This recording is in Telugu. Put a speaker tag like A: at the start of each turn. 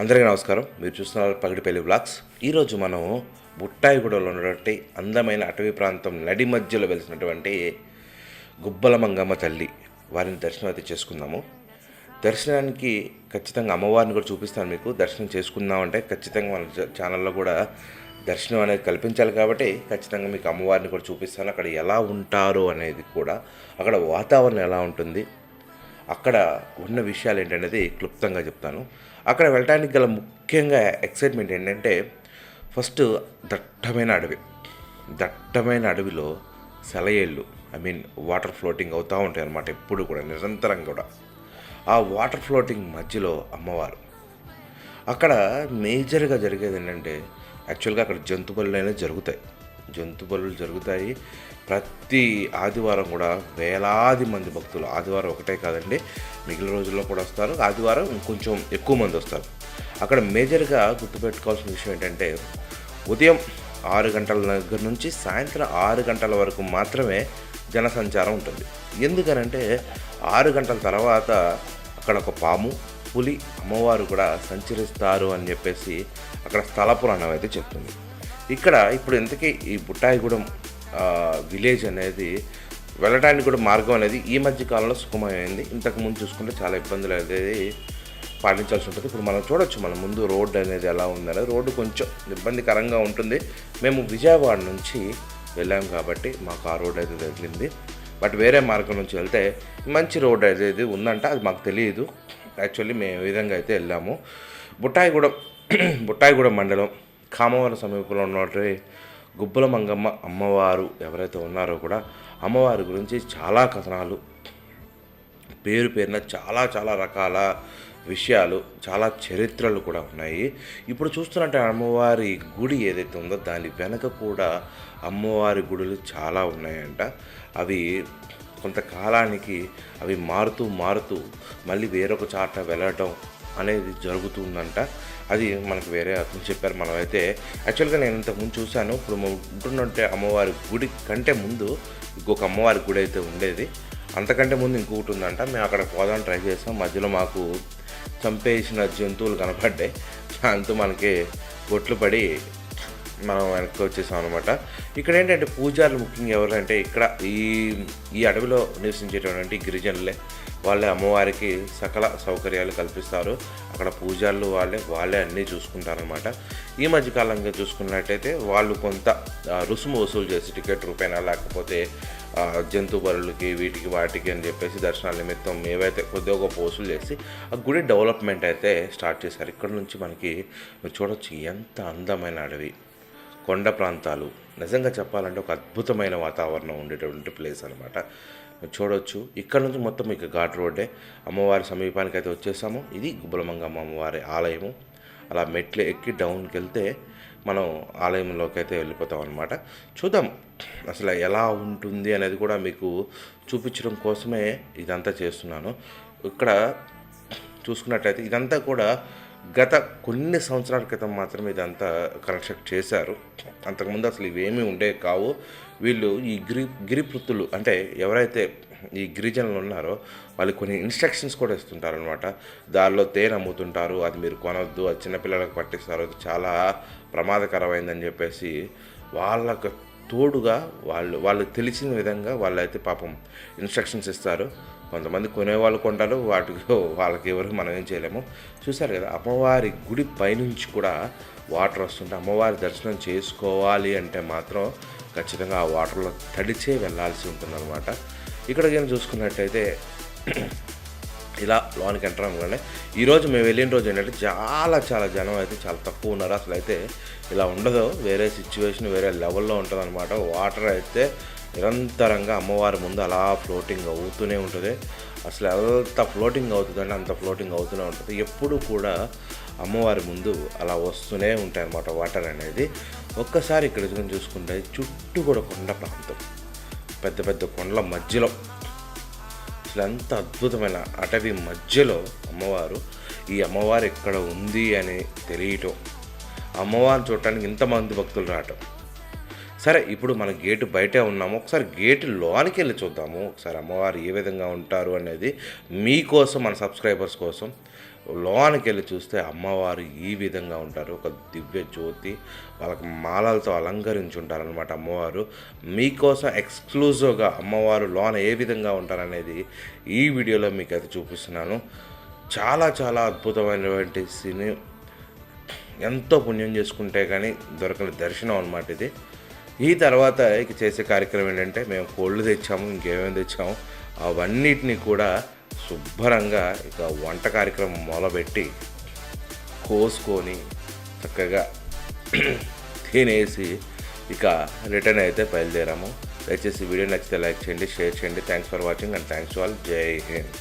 A: అందరికీ నమస్కారం. మీరు చూస్తున్నారు పగిడిపల్లి బ్లాగ్స్. ఈరోజు మనం బుట్టాయిగూడలో ఉన్నటువంటి అందమైన అటవీ ప్రాంతం నడి మధ్యలో వెలిసినటువంటి గుబ్బల మంగమ్మ తల్లి వారిని దర్శనం అయితే చేసుకుందాము. దర్శనానికి ఖచ్చితంగా అమ్మవారిని కూడా చూపిస్తాను మీకు. దర్శనం చేసుకుందామంటే ఖచ్చితంగా మన ఛానల్లో కూడా దర్శనం అనేది కల్పించాలి కాబట్టి ఖచ్చితంగా మీకు అమ్మవారిని కూడా చూపిస్తాను. అక్కడ ఎలా ఉంటారు అనేది కూడా అక్కడ వాతావరణం ఎలా ఉంటుంది అక్కడ ఉన్న విషయాలు ఏంటనేది క్లుప్తంగా చెప్తాను. అక్కడ వెళ్ళడానికి గల ముఖ్యంగా ఎక్సైట్మెంట్ ఏంటంటే ఫస్ట్ దట్టమైన అడవి. దట్టమైన అడవిలో సెలయేళ్ళు ఐ మీన్ వాటర్ ఫ్లోటింగ్ అవుతూ ఉంటాయి అన్నమాట ఎప్పుడు కూడా నిరంతరం కూడా. ఆ వాటర్ ఫ్లోటింగ్ మధ్యలో అమ్మవారు. అక్కడ మేజర్గా జరిగేది ఏంటంటే యాక్చువల్గా అక్కడ జంతు జరుగుతాయి. జంతుబలులు జరుగుతాయి. ప్రతి ఆదివారం కూడా వేలాది మంది భక్తులు ఆదివారం ఒకటే కాదండి మిగిలిన రోజుల్లో కూడా వస్తారు. ఆదివారం ఇంకొంచెం ఎక్కువ మంది వస్తారు. అక్కడ మేజర్గా గుర్తుపెట్టుకోవాల్సిన విషయం ఏంటంటే ఉదయం ఆరు గంటల దగ్గర నుంచి సాయంత్రం ఆరు గంటల వరకు మాత్రమే జనసంచారం ఉంటుంది. ఎందుకనంటే ఆరు గంటల తర్వాత అక్కడ ఒక పాము పులి అమ్మవారు కూడా సంచరిస్తారు అని చెప్పేసి అక్కడ స్థల పురాణం అయితే చెప్తుంది. ఇక్కడ ఇప్పుడు ఇంతకీ ఈ బుట్టాయిగూడెం విలేజ్ అనేది వెళ్ళడానికి కూడా మార్గం అనేది ఈ మధ్య కాలంలో సుఖమమైంది ఇంతకు ముందు చూసుకుంటే చాలా ఇబ్బందులు అనేది పాటించాల్సి ఉంటుంది. ఇప్పుడు మనం చూడొచ్చు మన ముందు రోడ్డు అనేది ఎలా ఉందనేది. రోడ్డు కొంచెం ఇబ్బందికరంగా ఉంటుంది. మేము విజయవాడ నుంచి వెళ్ళాం కాబట్టి మాకు ఆ రోడ్ అయితే తగిలింది బట్ వేరే మార్గం నుంచి వెళ్తే మంచి రోడ్ అయితే ఉందంట అది మాకు తెలియదు. యాక్చువల్లీ మేము ఏ విధంగా అయితే వెళ్ళాము. బుట్టాయిగూడెం బుట్టాయిగూడెం మండలం కామవరం సమీపంలో ఉన్నటువంటి గుబ్బల మంగమ్మ అమ్మవారు ఎవరైతే ఉన్నారో కూడా అమ్మవారి గురించి చాలా కథనాలు పేరు పేరున చాలా చాలా రకాల విషయాలు చాలా చరిత్రలు కూడా ఉన్నాయి. ఇప్పుడు చూస్తున్నట్టు అమ్మవారి గుడి ఏదైతే ఉందో దాని వెనక కూడా అమ్మవారి గుడులు చాలా ఉన్నాయంట. అవి కొంతకాలానికి అవి మారుతూ మారుతూ మళ్ళీ వేరొక చాట వెళ్ళటం అనేది జరుగుతుందంట. అది మనకు వేరే అతను చెప్పారు మనమైతే. యాక్చువల్గా నేను ఇంతకుముందు చూశాను. ఇప్పుడు ఉంటున్నట్టే అమ్మవారి గుడి కంటే ముందు ఇంకొక అమ్మవారి గుడి అయితే ఉండేది. అంతకంటే ముందు ఇంకొకటి ఉందంట. మేము అక్కడ పోదాం ట్రై చేసాం. మధ్యలో మాకు చంపేసిన జంతువులు కనపడ్డాయి. దాంతో మనకి బొట్లు పడి మనం వెనక్కి వచ్చేసాం అనమాట ఇక్కడ ఏంటంటే పూజారులు ముఖ్యంగా ఎవరంటే ఇక్కడ ఈ ఈ అడవిలో నివసించేటటువంటి గిరిజనులే. వాళ్ళే అమ్మవారికి సకల సౌకర్యాలు కల్పిస్తారు. అక్కడ పూజారులు వాళ్ళే వాళ్ళే అన్నీ చూసుకుంటారనమాట ఈ మధ్యకాలంగా చూసుకున్నట్టయితే వాళ్ళు కొంత రుసుము వసూలు చేసి టికెట్ రూపాయన లేకపోతే జంతు బరులకి వీటికి వాటికి అని చెప్పేసి దర్శనాల నిమిత్తం ఏవైతే కొద్దిగా గొప్ప వసూలు చేసి ఆ గుడి డెవలప్మెంట్ అయితే స్టార్ట్ చేశారు. ఇక్కడ నుంచి మనకి మీరు చూడొచ్చు ఎంత అందమైన అడవి. కొండ ప్రాంతాలు. నిజంగా చెప్పాలంటే ఒక అద్భుతమైన వాతావరణం ఉండేటువంటి ప్లేస్ అనమాట చూడొచ్చు. ఇక్కడ నుంచి మొత్తం మీకు ఘాట్ రోడ్డే. అమ్మవారి సమీపానికి అయితే వచ్చేసాము. ఇది గుబ్బలమంగమ్మ అమ్మవారి ఆలయము. అలా మెట్లు ఎక్కి డౌన్కి వెళ్తే మనం ఆలయంలోకి అయితే వెళ్ళిపోతాం అనమాట చూద్దాం అసలు ఎలా ఉంటుంది అనేది కూడా మీకు చూపించడం కోసమే ఇదంతా చేస్తున్నాను. ఇక్కడ చూసుకున్నట్టయితే ఇదంతా కూడా గత కొన్ని సంవత్సరాల క్రితం మాత్రమే ఇదంతా కన్స్ట్రక్ట్ చేశారు. అంతకుముందు అసలు ఇవేమీ ఉండేవి కావు. వీళ్ళు ఈ గిరి గిరిపృత్తులు అంటే ఎవరైతే ఈ గిరిజనులు ఉన్నారో వాళ్ళు కొన్ని ఇన్స్ట్రక్షన్స్ కూడా ఇస్తుంటారు అనమాట దానిలో తేనె అమ్ముతుంటారు అది మీరు కొనవద్దు అది చిన్నపిల్లలకు పట్టిస్తారు అది చాలా ప్రమాదకరమైందని చెప్పేసి వాళ్ళకు తోడుగా వాళ్ళు వాళ్ళకి తెలిసిన విధంగా వాళ్ళైతే పాపం ఇన్స్ట్రక్షన్స్ ఇస్తారు. కొంతమంది కొనేవాళ్ళు కొంటారు వాటికి వాళ్ళకి ఎవరు మనం ఏం చేయలేము. చూసారు కదా అమ్మవారి గుడి పైనుంచి కూడా వాటర్ వస్తుంటే అమ్మవారి దర్శనం చేసుకోవాలి అంటే మాత్రం ఖచ్చితంగా ఆ వాటర్లో తడిచే వెళ్ళాల్సి ఉంటుందన్నమాట. ఇక్కడ కానీ చూసుకున్నట్టయితే ఇలా లోనికి ఎంటర్ అవ్వగానే ఈరోజు మేము వెళ్ళిన రోజు ఏంటంటే చాలా చాలా జనం అయితే చాలా తక్కువ ఉన్నారు. అసలు అయితే ఇలా ఉండదు. వేరే సిచ్యువేషన్ వేరే లెవెల్లో ఉంటుంది అనమాట వాటర్ అయితే నిరంతరంగా అమ్మవారి ముందు అలా ఫ్లోటింగ్ అవుతూనే ఉంటుంది. అసలు ఎంత ఫ్లోటింగ్ అవుతుందంటే అంత ఫ్లోటింగ్ అవుతూనే ఉంటుంది. ఎప్పుడు కూడా అమ్మవారి ముందు అలా వస్తూనే ఉంటాయి అన్నమాట వాటర్ అనేది. ఒక్కసారి ఇక్కడ చూసుకుంటే చుట్టూ కూడా కొండ ప్రాంతం. పెద్ద పెద్ద కొండల మధ్యలో. అసలు ఎంత అద్భుతమైన అటవీ మధ్యలో అమ్మవారు ఈ అమ్మవారు ఎక్కడ ఉంది అని తెలియటం. అమ్మవారిని చూడటానికి ఇంతమంది భక్తులు రావటం. సరే ఇప్పుడు మన గేటు బయటే ఉన్నాము. ఒకసారి గేటు లోనికి వెళ్ళి చూద్దాము. ఒకసారి అమ్మవారు ఏ విధంగా ఉంటారు అనేది మీకోసం మన సబ్స్క్రైబర్స్ కోసం లోనికి వెళ్ళి చూస్తే అమ్మవారు ఈ విధంగా ఉంటారు. ఒక దివ్య జ్యోతి వాళ్ళకి మాలలతో అలంకరించి ఉంటారనమాట అమ్మవారు. మీకోసం ఎక్స్క్లూజివ్గా అమ్మవారు లోన ఏ విధంగా ఉంటారనేది ఈ వీడియోలో మీకు అయితే చూపిస్తున్నాను. చాలా చాలా అద్భుతమైనటువంటి సినీ ఎంతో పుణ్యం చేసుకుంటే కానీ దొరకని దర్శనం అనమాట ఇది. ఈ తర్వాత ఇక చేసే కార్యక్రమం ఏంటంటే మేము కోళ్ళు తెచ్చాము ఇంకేమేమి తెచ్చాము అవన్నిటిని కూడా శుభ్రంగా ఇక వంట కార్యక్రమం మొదలుపెట్టి కోసుకొని చక్కగా తినేసి ఇక రిటర్న్ అయితే బయలుదేరాము. దయచేసి వీడియో నచ్చితే లైక్ చేయండి షేర్ చేయండి. Thanks for watching and thanks all జై హింద్.